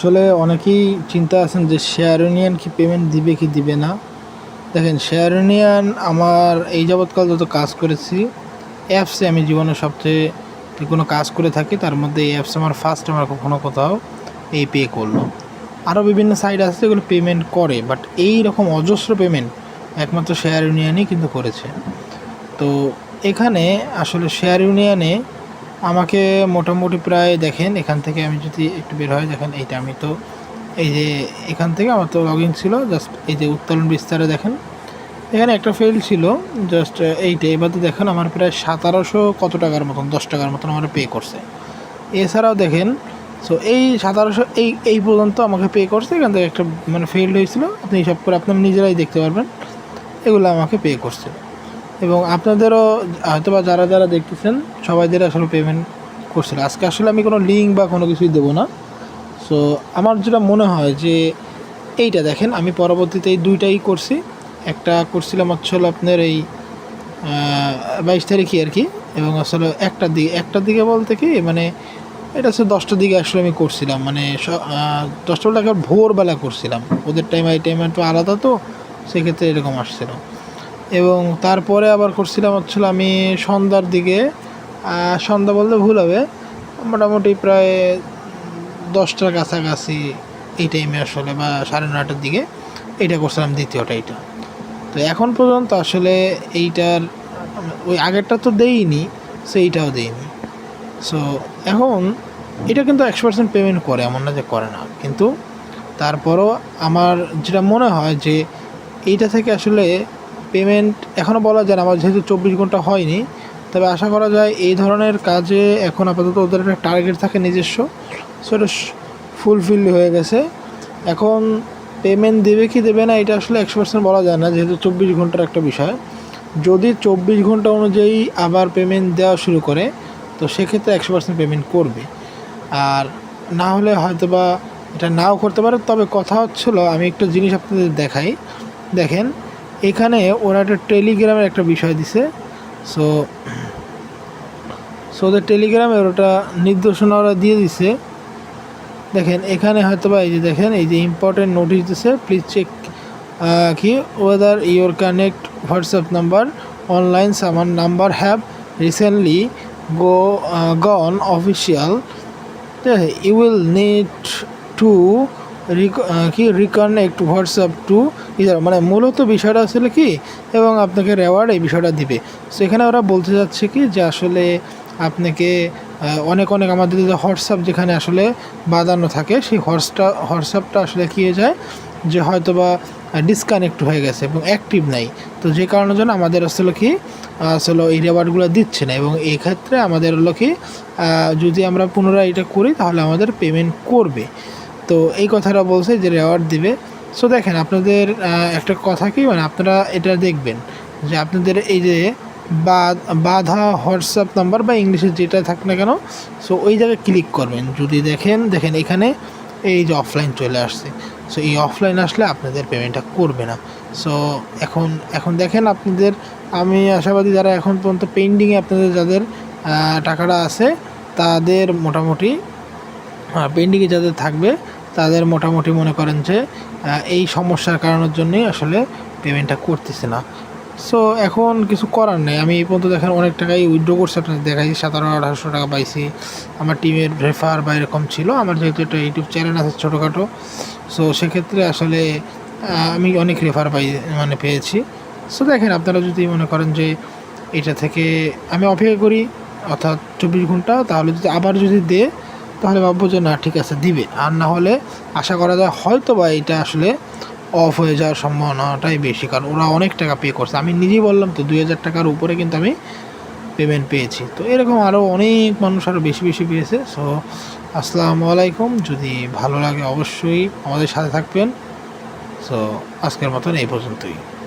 আসলে অনেকেই চিন্তা আছেন যে শেয়ার ইউনিয়ন কি পেমেন্ট দিবে কি দিবে না। দেখেন শেয়ার ইউনিয়ন আমার এই যাবৎকাল যত কাজ করেছি অ্যাপসে আমি জীবনে সবচেয়ে কোনো কাজ করে থাকি, তার মধ্যে এই অ্যাপস আমার ফার্স্ট আমার কখনো কোথাও এই পে করল। আরও বিভিন্ন সাইট আছে যেগুলো পেমেন্ট করে বাট এই রকম অজস্র পেমেন্ট একমাত্র শেয়ার ইউনিয়নই কিন্তু করেছে। তো এখানে আসলে শেয়ার ইউনিয়নে আমাকে মোটামুটি প্রায় দেখেন, এখান থেকে আমি যদি একটু বের হয় দেখেন এইটা আমি তো, এই যে এখান থেকে আমার তো লগ ছিল জাস্ট এই যে উত্তোলন বিস্তারে দেখেন। এখানে একটা ফেল ছিল জাস্ট এইটা, এবার তো দেখেন আমার প্রায় সাতারোশো কত টাকার মতন, দশ টাকার মতন আমার পে করছে। এছাড়াও দেখেন সো এই সাতারোশো, এই এই পর্যন্ত আমাকে পে করছে, এখান থেকে একটা মানে ফেল্ড হয়েছিল, আপনি হিসাব করে আপনার নিজেরাই দেখতে পারবেন, এগুলো আমাকে পে করছে। এবং আপনাদেরও হয়তো বা যারা যারা দেখতেছেন, সবাইদের আসলে পেমেন্ট করছিল। আজকে আসলে আমি কোনো লিঙ্ক বা কোনো কিছুই দেবো না। সো আমার যেটা মনে হয় যে, এইটা দেখেন, আমি পরবর্তীতে এই দুইটাই করছি। একটা করছিলাম হলো আপনার এই বাইশ তারিখে আর কি, এবং আসলে একটার দিকে একটার দিকে বলতে কি মানে এটা হচ্ছে দশটার দিকে আসলে আমি করছিলাম। মানে দশটা একবার ভোরবেলা করছিলাম। ওদের টাইম এই টাইম একটু আলাদা তো, সেক্ষেত্রে এরকম আসছিল। এবং তারপরে আবার করছিলাম হচ্ছিল আমি সন্ধ্যার দিকে সন্ধ্যা বলতে ভুল হবে, মোটামুটি প্রায় দশটার কাছাকাছি এই টাইমে আসলে বা সাড়ে নটার দিকে এইটা করছিলাম দ্বিতীয়টা এইটা। তো এখন পর্যন্ত আসলে এইটার, ওই আগেরটা তো দেইনি, সেইটাও দেইনি। সো এখন এটা কিন্তু একশো পার্সেন্ট পেমেন্ট করে, এমন না যে করে না। কিন্তু তারপরও আমার যেটা মনে হয় যে এইটা থেকে আসলে পেমেন্ট এখনও বলা যায় না আমার যেহেতু চব্বিশ ঘণ্টা হয়নি, তবে আশা করা যায় এই ধরনের কাজে এখন আপাতত ওদের একটা টার্গেট থাকে নিজস্ব সো ফুলফিল হয়ে গেছে। এখন পেমেন্ট দেবে কি দেবে না, এটা আসলে একশো পার্সেন্ট বলা যায় না, যেহেতু চব্বিশ ঘণ্টার একটা বিষয়। যদি চব্বিশ ঘণ্টা অনুযায়ী আবার পেমেন্ট দেওয়া শুরু করে, তো সেক্ষেত্রে একশো পার্সেন্ট পেমেন্ট করবে। আর না হলে হয়তো বা এটা নাও করতে পারে, তবে কথা হচ্ছিল, আমি একটা জিনিস আপনাদের দেখাই। দেখেন এখানে ওরা একটা টেলিগ্রামের একটা বিষয় দিছে। সো সো ওদের টেলিগ্রামে ওটা নির্দেশনা ওরা দিয়ে দিছে। দেখেন, এখানে হয়তো বা এই যে দেখেন, এই যে ইম্পর্টেন্ট নোটিশ দিছে। প্লিজ চেক কি? Whether your connect WhatsApp number online some number have recently go gone official you will need to কি রিকানেক্ট হোয়াটসঅ্যাপ টু ইদার মানে মূলত বিষয়টা আসলে কি, এবং আপনাকে রেওয়ার্ড এই বিষয়টা দিবে। সো এখানে ওরা বলতে যাচ্ছে কি, যে আসলে আপনাকে অনেক অনেক আমাদের যে হোয়াটসঅ্যাপ যেখানে আসলে বাঁধানো থাকে, সেই হোয়াটসটা হোয়াটসঅ্যাপটা আসলে কী হয়ে যায়, যে হয়তো বা ডিসকানেক্ট হয়ে গেছে এবং অ্যাক্টিভ নাই। তো যে কারণের জন্য আমাদের আসলে কি, আসলে এই রেওয়ার্ডগুলো দিচ্ছে না, এবং এই ক্ষেত্রে আমাদের হলো কি যদি আমরা পুনরায় এটা করি, তাহলে আমাদের পেমেন্ট করবে। তো এই কথাটা বলছে যে রেওয়ার্ড দিবে। সো দেখেন, আপনাদের একটা কথা কি মানে আপনারা এটা দেখবেন যে আপনাদের এই যে বাধা হোয়াটসঅ্যাপ নাম্বার বা ইংলিশে যেটা থাক না কেন সো ওই জায়গায় ক্লিক করবেন। যদি দেখেন দেখেন এখানে এই যে অফলাইন চলে আসছে। সো এই অফলাইন আসলে আপনাদের পেমেন্টটা করবে না। সো এখন এখন দেখেন আপনাদের, আমি আশাবাদী যারা এখন পর্যন্ত পেন্ডিংয়ে আপনাদের যাদের টাকাটা আছে, তাদের মোটামুটি পেন্ডিংয়ে যাদের থাকবে তাদের মোটামুটি মনে করেন যে এই সমস্যার কারণের জন্যই আসলে পেমেন্টটা করতেছে না। সো এখন কিছু করার নেই। আমি এই পর্যন্ত দেখেন অনেক টাকাই উইথড্র করছি, আপনাদের দেখাই। সতেরো, আঠারোশো টাকা পাইছি। আমার টিমের রেফার বা এরকম ছিল। আমার যেহেতু একটা ইউটিউব চ্যানেল আছে ছোটোখাটো। সো সেক্ষেত্রে আসলে আমি অনেক রেফার পাই মানে পেয়েছি। সো দেখেন, আপনারা যদি মনে করেন যে, এটা থেকে আমি অপেক্ষা করি, অর্থাৎ চব্বিশ ঘণ্টা, তাহলে যদি আবার যদি দে তাহলে ভাববো যে না, ঠিক আছে, দিবে। আর না হলে আশা করা যায় হয়তো বা এটা আসলে অফ হয়ে যাওয়ার সম্ভাবনাটাই বেশি, কারণ ওরা অনেক টাকা পে করছে। আমি নিজেই বললাম তো, দুই হাজার টাকার উপরে কিন্তু আমি পেমেন্ট পেয়েছি। তো এরকম আরও অনেক মানুষ আরও বেশি বেশি পেয়েছে। সো আসসালামু আলাইকুম। যদি ভালো লাগে অবশ্যই আমাদের সাথে থাকবেন। সো আজকের মতন এই পর্যন্তই।